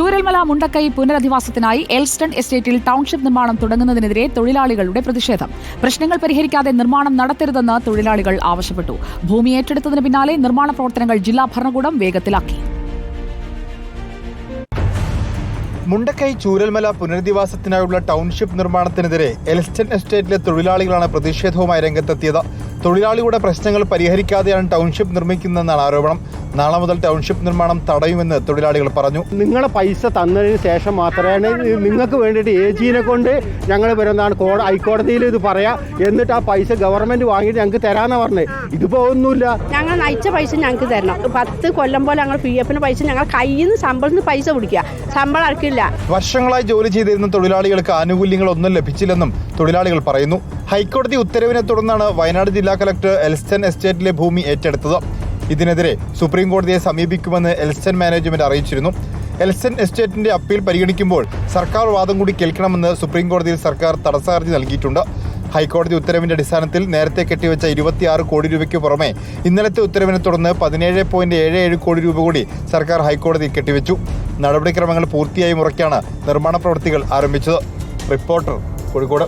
ചൂരൽമല മുണ്ടക്കൈ പുനരധിവാസത്തിനായി എൽസ്റ്റൺ എസ്റ്റേറ്റിൽ ടൗൺഷിപ്പ് നിർമ്മാണം തുടങ്ങുന്നതിനെതിരെ തൊഴിലാളികളുടെ പ്രതിഷേധം. പ്രശ്നങ്ങൾ പരിഹരിക്കാതെ നിർമ്മാണം നടത്തരുതെന്ന് തൊഴിലാളികൾ ആവശ്യപ്പെട്ടു. ഭൂമി ഏറ്റെടുത്തതിന് പിന്നാലെ നിർമ്മാണ പ്രവർത്തനങ്ങൾ ജില്ലാ ഭരണകൂടം വേഗത്തിലാക്കി. മുണ്ടക്കൈ ചൂരൽമല പുനരധിവാസത്തിനായുള്ള ടൗൺഷിപ്പ് നിർമ്മാണത്തിനെതിരെ എൽസ്റ്റൺ എസ്റ്റേറ്റിലെ തൊഴിലാളികളാണ് പ്രതിഷേധവുമായി രംഗത്തെത്തിയത്. തൊഴിലാളികളുടെ പ്രശ്നങ്ങൾ പരിഹരിക്കാതെയാണ് ടൗൺഷിപ്പ് നിർമ്മിക്കുന്നതെന്നാണ് ആരോപണം. നാളെ മുതൽ ടൗൺഷിപ്പ് നിർമ്മാണം തടയുമെന്ന് തൊഴിലാളികൾ പറഞ്ഞു. നിങ്ങളെ പൈസ തന്നതിന് ശേഷം മാത്രമാണ് നിങ്ങൾക്ക് വേണ്ടിയിട്ട് എ ജിനെ കൊണ്ട് ഞങ്ങൾ വരുന്നതാണ്. കോട ഹൈക്കോടതിയിൽ ഇത് പറയാം. എന്നിട്ട് ആ പൈസ ഗവൺമെന്റ് വാങ്ങിയിട്ട് ഞങ്ങൾക്ക് തരാന്ന് പറഞ്ഞത് ഇതിപ്പോ ഒന്നുമില്ല. ഞങ്ങൾ നയിച്ച പൈസ ഞങ്ങൾക്ക് തരണം. പത്ത് കൊല്ലം പോലെ ഞങ്ങൾ പി എഫിന് പൈസ ഞങ്ങൾ കയ്യിൽ നിന്ന് ശമ്പളത്തിന് പൈസ പിടിക്കുക. ശമ്പളം അടക്കില്ല വർഷങ്ങളായി ജോലി ചെയ്തിരുന്ന തൊഴിലാളികൾക്ക് ആനുകൂല്യങ്ങൾ ഒന്നും ലഭിച്ചില്ലെന്നും തൊഴിലാളികൾ പറയുന്നു. ഹൈക്കോടതി ഉത്തരവിനെ തുടർന്നാണ് വയനാട് ജില്ലാ കലക്ടർ എൽസ്റ്റൻ എസ്റ്റേറ്റിലെ ഭൂമി ഏറ്റെടുത്തത്. ഇതിനെതിരെ സുപ്രീം കോടതിയെ സമീപിക്കുമെന്ന് എൽസ്റ്റൻ മാനേജ്മെന്റ് അറിയിച്ചിരുന്നു. എൽസ്റ്റൻ എസ്റ്റേറ്റിന്റെ അപ്പീൽ പരിഗണിക്കുമ്പോൾ സർക്കാർ വാദം കൂടി കേൾക്കണമെന്ന് സുപ്രീം കോടതിയിൽ സർക്കാർ തടസ്സ ഹർജി നൽകിയിട്ടുണ്ട്. ഹൈക്കോടതി ഉത്തരവിന്റെ അടിസ്ഥാനത്തിൽ നേരത്തെ കെട്ടിവെച്ച ഇരുപത്തിയാറ് കോടി രൂപയ്ക്ക് പുറമെ ഇന്നലത്തെ ഉത്തരവിനെ തുടർന്ന് പതിനേഴ് പോയിന്റ് ഏഴ് ഏഴ് കോടി രൂപ കൂടി സർക്കാർ ഹൈക്കോടതി കെട്ടിവെച്ചു. നടപടിക്രമങ്ങൾ പൂർത്തിയായി മുറയ്ക്കാണ് നിർമ്മാണ പ്രവൃത്തികൾ ആരംഭിച്ചത്. റിപ്പോർട്ടർ കോഴിക്കോട്.